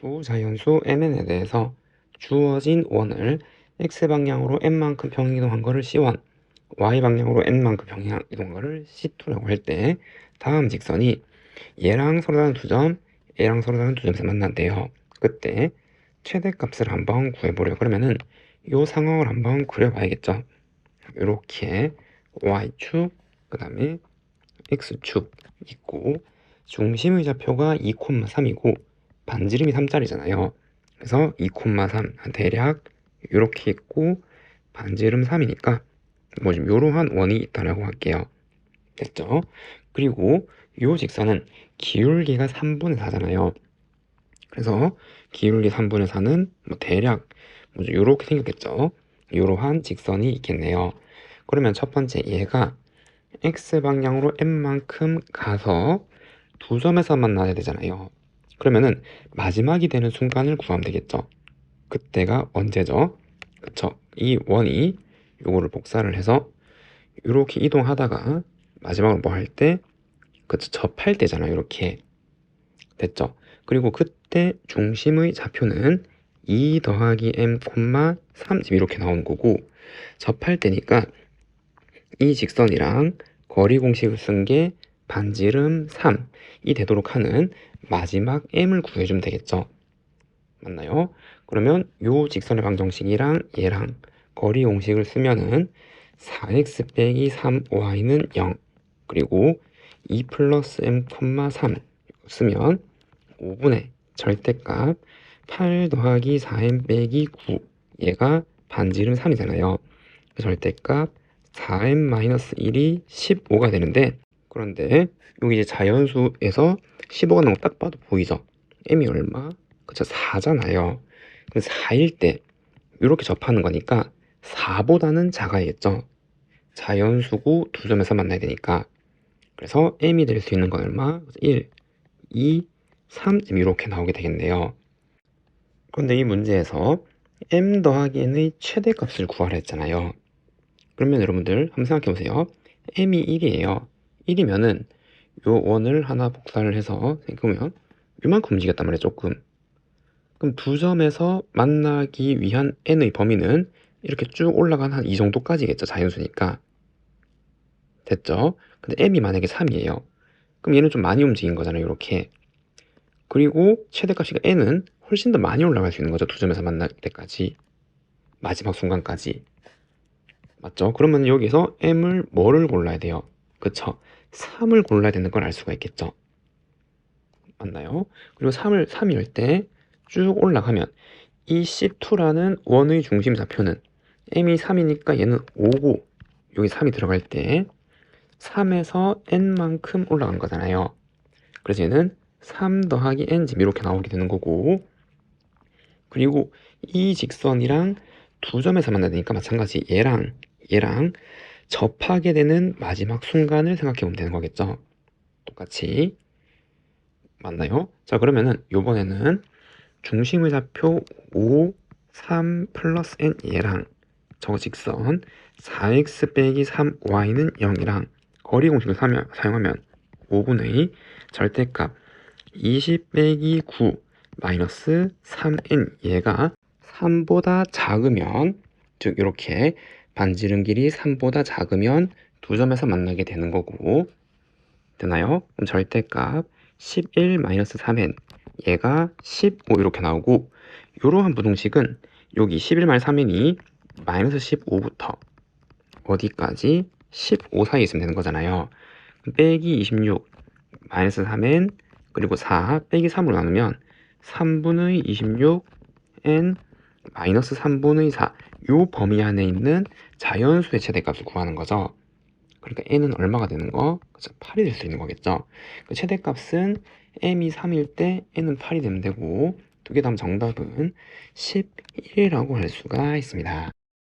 부자연수 mn에 대해서 주어진 원을 x방향으로 n만큼 평행이동한 거를 c1, y방향으로 n만큼 평행이동한 거를 c2라고 할 때 다음 직선이 얘랑 서로 다른 두 점, 얘랑 서로 다른 두 점에서 만난대요. 그때 최대값을 한번 구해보려 그러면은 요 상황을 한번 그려봐야겠죠. 이렇게 y축, 그 다음에 x축 있고 중심의 좌표가 2,3이고 반지름이 3짜리잖아요. 그래서 2,3 대략 이렇게 있고 반지름 3이니까 뭐좀 요러한 원이 있다라고 할게요. 됐죠? 그리고 요 직선은 기울기가 3분의 4잖아요. 그래서 기울기 3분의 4는 뭐 대략 뭐 요렇게 생겼겠죠? 요러한 직선이 있겠네요. 그러면 첫 번째 얘가 x방향으로 n만큼 가서 두 점에서 만나야 되잖아요. 그러면은 마지막이 되는 순간을 구하면 되겠죠. 그때가 언제죠? 그쵸? 이 원이 요거를 복사를 해서 이렇게 이동하다가 마지막으로 뭐 할 때 그쵸 접할 때잖아요. 이렇게 됐죠? 그리고 그때 중심의 좌표는 2 더하기 m, 3 지금 이렇게 나오는 거고 접할 때니까 이 직선이랑 거리 공식을 쓴 게 반지름 3이 되도록 하는 마지막 m을 구해주면 되겠죠. 맞나요? 그러면 요 직선의 방정식이랑 얘랑 거리 공식을 쓰면은 4x 빼기 3y는 0 그리고 2 플러스 m, 3 쓰면 5분의 절대값 8 더하기 4m 빼기 9 얘가 반지름 3이잖아요. 절대값 4m-1이 15가 되는데 그런데 여기 이제 자연수에서 15가 나온 거딱 봐도 보이죠? m이 얼마? 그쵸 4잖아요. 그럼 4일 때 이렇게 접하는 거니까 4보다는 작아야겠죠. 자연수고 두 점에서 만나야 되니까 그래서 m이 될 수 있는 건 얼마? 1, 2, 3 이렇게 나오게 되겠네요. 그런데 이 문제에서 m 더하기 n의 최대값을 구하라 했잖아요. 그러면 여러분들 한번 생각해 보세요. m이 1이에요. 1이면은 요 원을 하나 복사를 해서 생각하면 요만큼 움직였단 말이에요. 조금. 그럼 두 점에서 만나기 위한 n의 범위는 이렇게 쭉 올라간 한 이 정도까지겠죠. 자연수니까. 됐죠? 근데 m이 만약에 3이에요. 그럼 얘는 좀 많이 움직인 거잖아요. 이렇게. 그리고 최대값이 n은 훨씬 더 많이 올라갈 수 있는 거죠. 두 점에서 만날 때까지. 마지막 순간까지. 맞죠? 그러면 여기서 m을 뭐를 골라야 돼요? 그쵸? 3을 골라야 되는 걸 알 수가 있겠죠? 맞나요? 그리고 3을 3일 때 쭉 올라가면 이 C2라는 원의 중심 좌표는 m이 3이니까 얘는 5고 여기 3이 들어갈 때 3에서 n만큼 올라간 거잖아요. 그래서 얘는 3 더하기 n 집 이렇게 나오게 되는 거고 그리고 이 직선이랑 두 점에서 만나야 되니까 마찬가지 얘랑 얘랑 접하게 되는 마지막 순간을 생각해 보면 되는 거겠죠. 똑같이 맞나요? 자 그러면은 요번에는 중심의 좌표 5, 3 플러스 n 얘랑 저거 직선 4x 빼기 3y는 0이랑 거리 공식을 사용하면 5분의 절대값 20 빼기 9 마이너스 3n 얘가 3보다 작으면 즉 이렇게 반지름 길이 3보다 작으면 두 점에서 만나게 되는 거고 되나요? 그럼 절대값 11-3n 얘가 15 이렇게 나오고 이러한 부등식은 여기 11 3n이 마이너스 15부터 어디까지 15 사이에 있으면 되는 거잖아요. 빼기 26 마이너스 3n 그리고 4 빼기 3으로 나누면 3분의 26 n 마이너스 3분의 4요 범위 안에 있는 자연수의 최대값을 구하는 거죠. 그러니까 n은 얼마가 되는 거? 그쵸? 8이 될 수 있는 거겠죠. 그 최대값은 m이 3일 때 n은 8이 되면 되고 두 개 다음 정답은 11이라고 할 수가 있습니다.